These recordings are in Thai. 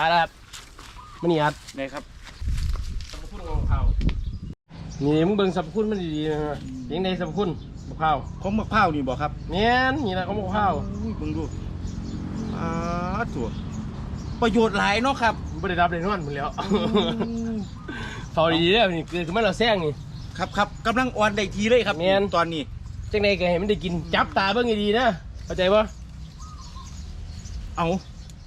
อัดครับมันนี่อัดนี่ครับสรรพคุณของมะพร้าวนี่มึงเบิ่งสรรพคุณมันดีๆนะยังไงสรรพคุณมะพร้าวของมะพร้าวนี่บ่ครับเนี่ยนี่นะของมะพร้าวอุ้ยเบิ่งดูอ่าถั่วประโยชน์หลายเนาะครับไม่ได้รับเลยนอนหมดแล้วเฝ้าดีๆแล้วนี่คือมันเราแซงนี่ครับครับกำลังอ่อนได้ทีเลยครับแม่นตอนนี้จังไดก็ให้มันได้กินจับตาเบิ่งให้ดีนะเข้าใจปะเอา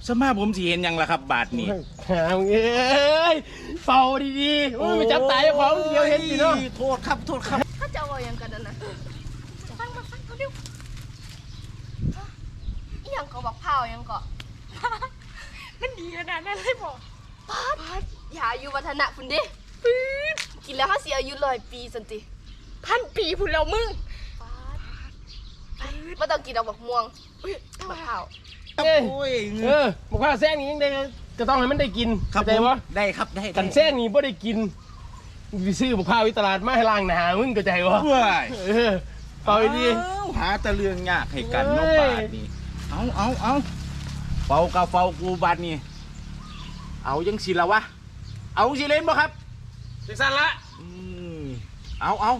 สมาผมสิเห็นหยังล่ะครับ บาทนี้หามึงเอ้ยเฝ้าดีๆมึงไปจับตาเจ้าของเดียวเห็นสิเนาะโทษครับโทษครับเขาจะเอาอย่างกันนั่นนะฟังมาฟังเขาเร็วอีหยังก็บอกเผายังก็มันดีขนาดนั้นเลยบอกป๊าดอย่าอายุวัฒนะพุ่นเด้ปื๊ดกินแล้วเขาเสียอายุร้อยปีสันติพันปีพุ่นแล้วมึงป๊าดไม่ต้องกินเอาบักม่วงบักเผาเอ้ย โอ้ยเออมะพร้าวแซงนี่ยังได้ก็ต้องให้มันได้กินครับเข้าใจผมปะได้ครับได้กันแซงนี่บ่ได้กินไปซื้อมะพร้าวที่ตลาดมาให้ล้างหน้ามึงเข้าใจปะเว้ยเออเฝ้าดีอ้าวหาแต่เรื่องยากให้กันเนาะเอ้ยบาทนี้เอาเอาเอาเฝ้ากับเฝ้ากูบาทนี้เอายังสิละวะเอาสิเล่นบ่ครับๆจังซั่นละอืมเอาเอา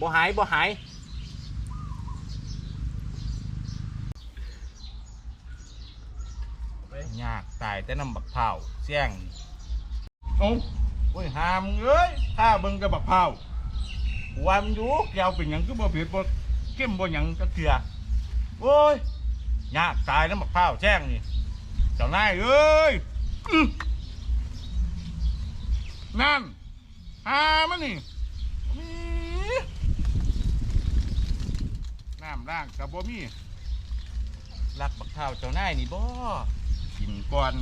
บ่หายบ่หาย ยากตายแต่น้ำบักเผาวเสี่ยงโอ้โอ้ยหามเอ้ยถ้าเบิ่งกับบักเผาววามนอยู่แก้วเป็นหยังก็บ่เผ็ดบ่เข้มบ่หยังก็เกลือโอ้ยยากตายน้ำบักเผาวแช่งนี่เจ้านายเอ้ยอนั่นหามันนี่น้ำร่างกับบ่มีรักบักเท้าเจ้านายนี่บ่ กินก่อน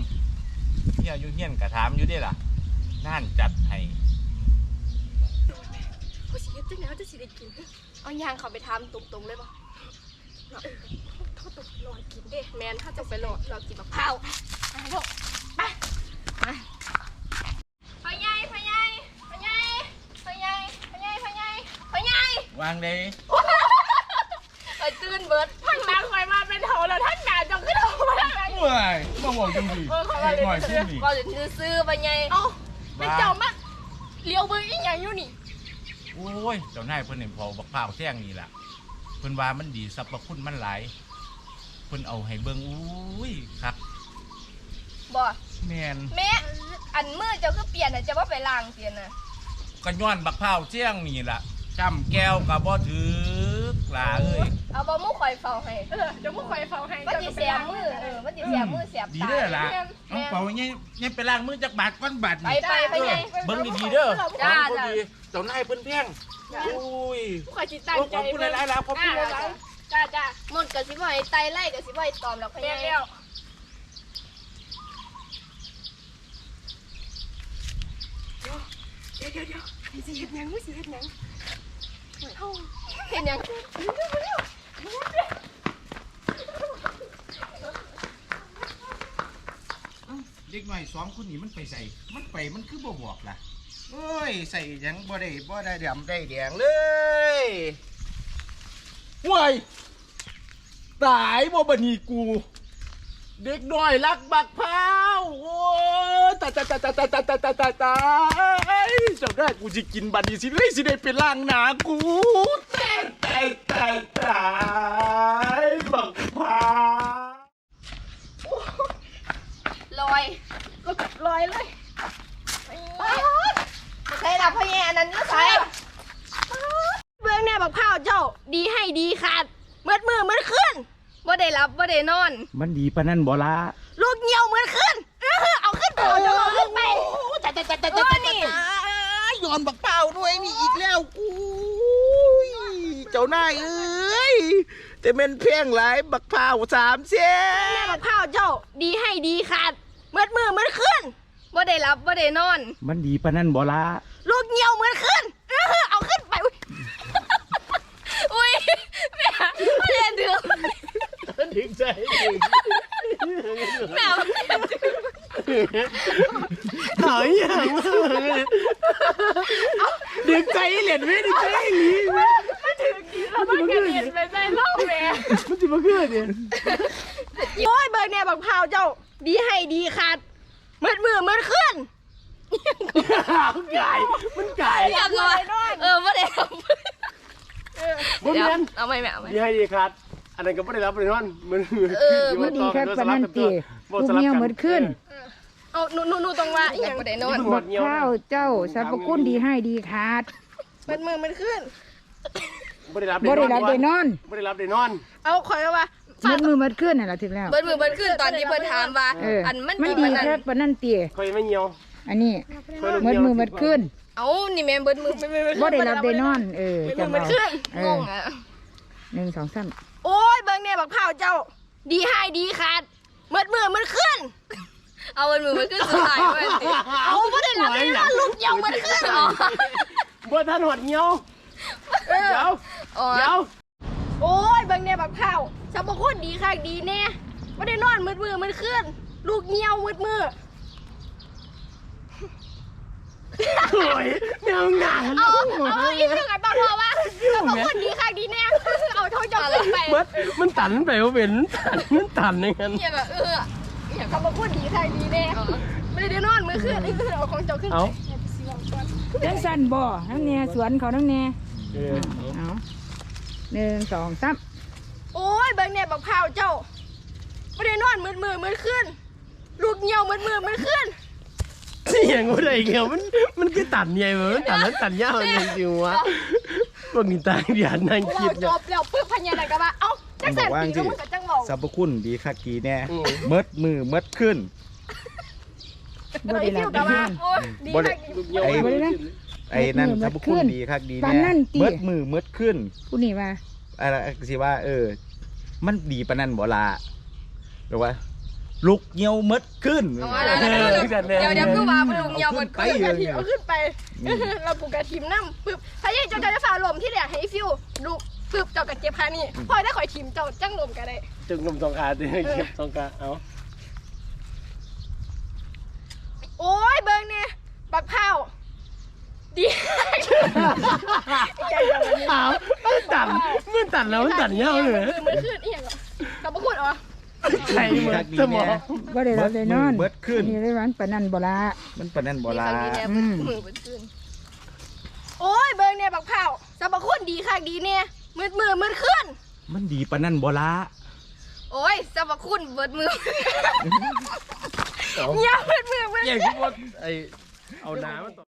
เฮียอยู่เฮียนกระถามอยู่เด้ล่ะนั่นจัดให้ผู้สิเฮ็ดจังได๋ว่าจะสิได้กิน เอายางเขาไปทำตรงๆเลยป่ะโทษตกรอกินเด้แมนถ้าจะไปโหลดเรากินบักเผาวไปลูกพ่อใหญ่พ่อใหญ่พ่อใหญ่พ่อใหญ่พ่อใหญ่พ่อใหญ่พ่อใหญ่วางเลย เอ้ยตื่นเบิดท่านนางคอยมาเป็นเถแล้วท่านหนาจงขึ้น ว้ยมาบอกจังสิเออเขาว่าเลยหน่อยสินี่ก็จะซื้อๆพ่อใหญ่เอ้าเป็นเจ้ามาเลี้ยวเบิ่งอีหยังอยู่นี่โอ้ยเจ้านายเพิ่นเห็นพอบักเท้าแท่งนี่ล่ะเพิ่นว่ามันดีสรรพคุณมันหลายเพิ่นเอาให้เบิ่งอุ้ยครับบ่แมนแม่อันมือเจ้าคือเปลี่ยนน่ะจะว่าไปล้างเปลี่ยนน่ะก็ย้อนบักเผาวเจียงนี่ล่ะจำแก้วกับบ่ถือ ลาเอ้ยเอาบ่มุกข่อยเฝ้าให้เออเดี๋ยวมึงคอยเฝ้าให้มันสิเสียมือเออมันสิเสียมือเสียบดีตาเด้อล่ะแม่เอาเป่าเนี่ยเนี่ยไปล้างมือจากบาดก้อนบาดไปนี่ไปไปไงเบิ่งดีๆเด้อจ้าของจ้าดีเจ้านายเพิ่นแพงอุ้ยผู้คอยจิตตั้งใจขอบคุณหลายๆแล้วขอบคุณหลายจ้าจ้าหมดก็สิบ่ให้ไตไล่ก็สิบ่ให้ตอมแล้วพ่อใหแม่ญ่นแล้วเดี๋ยวเดี๋ยวเดี๋ยวนี่สิเฮ็ดหยังมึงสิเฮ็ดหยัง เฮาเห็นยังเด็กหน่อยสองคนนี้มันไปใส่ มันไปมันคือบ่บอกล่ะโอ้ยใส่หยังบ่ได้บ่ได้ดำได้แดงเลยว้ายตายบ่บัดนี้กู เด็กน้อยรักบักพร้าวโอ้ยตายตายตายตายตายตายตายตายตายตาย เจ้าได้กูจะกินบัดนี้สิเลยสิได้เป็นล่างหนากูตายตายตายตายบักพาลอยก็ลอยเลยป๊าดบ่ใช่ละพ่อใหญ่อันนั้นอยู่เบื้องแน่บักพร้าวเจ้าดีให้ดีขาดเมื่อมือเมื่อขึ้นบ่ได้รับบ่ได้นอน มันดีปะนั่นบ่ละลูกเหี่ยวเหมือนขึ้น เออเอาขึ้นไปเอาเจ้าเอาขึ้นไป ออนบักเป่าด้วยนี่อีกแล้วกูเจ้านายเอ้ยแต่เป็นเพียงหลายบักเป่าสามเส้นแม่บักพร้าวเจ้าดีให้ดีขาดเมื่อมือเมื่อขึ้นบ่ได้รับบ่ได้นอน มันดีปะนั่นบ่ละลูกเหี่ยวเหมือนขึ้นเออเอาขึ้นไป อุ๊ยอุ้ยแม่แม่เดือดถึงใจ แม่ หายอย่างมากดึงใจเหรียญไว้ดึงใจหลีไว้แล้วมันกระเด็นไปใส่เล่าแม่มันจะมาเกิดเนี่ยโอ้ยเบิกแน่บักพาวเจ้า ดีให้ดีขาดมืดมือมืดขึ้นมันไก่มันไก่เรียบร้อยเออบ่ได้เอาบ่เดี๋ยวแม่นเอาไม่แม่เอาไม่ดีให้ดีครับอันนั้นก็บ่ได้รับบ่ได้นอนมันมันดีแครับปานนั้นติลูกเมียเหมือนขึ้น เอาหนูหนูหนูตรงว่าอีหยังบ่ได้นอนบักข้าวเจ้าสรรพคุณดีให้ดีขาดมืดมือมืดขึ้นบ่ได้รับบ่ได้รับได้นอนบ่ได้รับได้นอน เอาคอยว่ามืดมือมืดขึ้นน่ะล่ะถึงแล้วเบิ้ลมือเบิ้ลขึ้นตอนที่เพิ่นถามว่าเอออันมันมันดีดีปานครันั้บนปานนั้นติคอยไม่เหี่ยว อันนี้คอยมืดมือมืดขึ้นเอ้านี่แม่นเบิ้ลมือบ่ได้รับได้นอน เออมืดจำมือมืดเอาขึ้นเององอะหนึ่งสองสามโอ้ยเบิ่งเนี่ยบักเผาเจ้า ดีให้ดีขาดมืดมือมืดขึ้น เอาเบิ้ลมือเบิ้ลขึ้นสุดท้ายเว้ยสิเอาบ่ได้รับได้นอนลูกเหี่ยวมืดขึ้นอ๋อบ่ทันหอดเหี่ยวเดี๋ยวอ๋อเดี๋ยวโอ้ยเบิ่งเนี่ยบักเผาสรรพคุณดีคักดีแน่บ่ได้นอนมืดมือมืดขึ้น ลูกเหี่ยวมืดมือโอ้ยแนวหนาเอาเอาอีกเรื่องกันบ้างพอว่าสรรพคุณดีคักดีแน่เอาเท่าเจ้าขึ้นไปมันมันตันไปว่าเป็นตันมันตันอย่างนั้นเฮียก็เออ สรรพคุณดีคักดีแน่ไม่ได้นอนมือขึ้นเอาของเจ้าขึ้นไปเอา จังสั้นบ่ทั้งแน่สวนเขาทั้งแน่เออเอาหนึ่งสองสามโอ้ยเบิ่งเนี่ยบักเผาเจ้าไม่ได้นอนมืดมือมืดขึ้น ลูกเหี่ยวมืดมือมืดขึ้นนี่อย่างกูได้เกี่ยวมันมันคือตันใหญ่เหมือนมันตันแล้วตันยาวจริงๆวะพวกนี้ตายอย่านั่งเราคิดจเนี่ยบแล้วปึ๊บพญานาคก็ว่าเอ้า จังสันปีก็มึงก็จังบอกสรรพคุณดีคักกีแน่อืม เมิดมือเมิดขึ้น บ่ได้รับก็ได้นว่าอน โอ้ยดีบ่ได้มากดีไอ้ บ่ได้นะ ไอ้นั่นเมิดมือสรรพคุณเมิดขึ้นดีคักดีปานแน่นั่นติ เมิดมือเมิดขึ้นผู้นี้ว่าอะไรสิว่า เออ มันดีปานนั้นบ่ล่ะหรือว่าลุกเหี่ยวเมิดขึ้นเอามาเดี๋ยวเดี๋ยวคือว่าลุงเหี่ยวเบิ้ลไปขึ้นกระถิ่นเอาขึ้นไป เราปลูกกระถิ่นน้ำปึ๊บพญาเจ้าจะฝ่าลมที่แหลกให้ฟิวลูก ปึ๊บเจ้ากับเจ็บคานี่พอได้ข่อยถิ่มเจ้าจังลมก็ได้จึงลมสองขาเก็บสองขาเอาโอ้ยเบิ่งเนี่ยบักเผาดีเอามันตันมันตันแล้วมันตันยาวเลยมือมือขึ้นอีหยังก็กับบ่พูดอ๋อใช่เหมือนสมองบ่ได้รับได้นอนเมิดขึ้น นี่ได้หวานปานนั้นบ่ละมันปานนั้นบ่ล่ะนี่ครั้งนี้เนี่ยมือเบิ้ลขึ้น โอ้ยเบิ่งเนี่ยบักเผาสรรพคุณดีคักดีเนี่ย มืดมือมืดขึ้น มันดีปานนั้นบ่ล่ะโอ้ยสรรพคุณเบิ้ลมือเงียบมืดมือมืดอย่างที่ว่าไอเอาน้ำมัน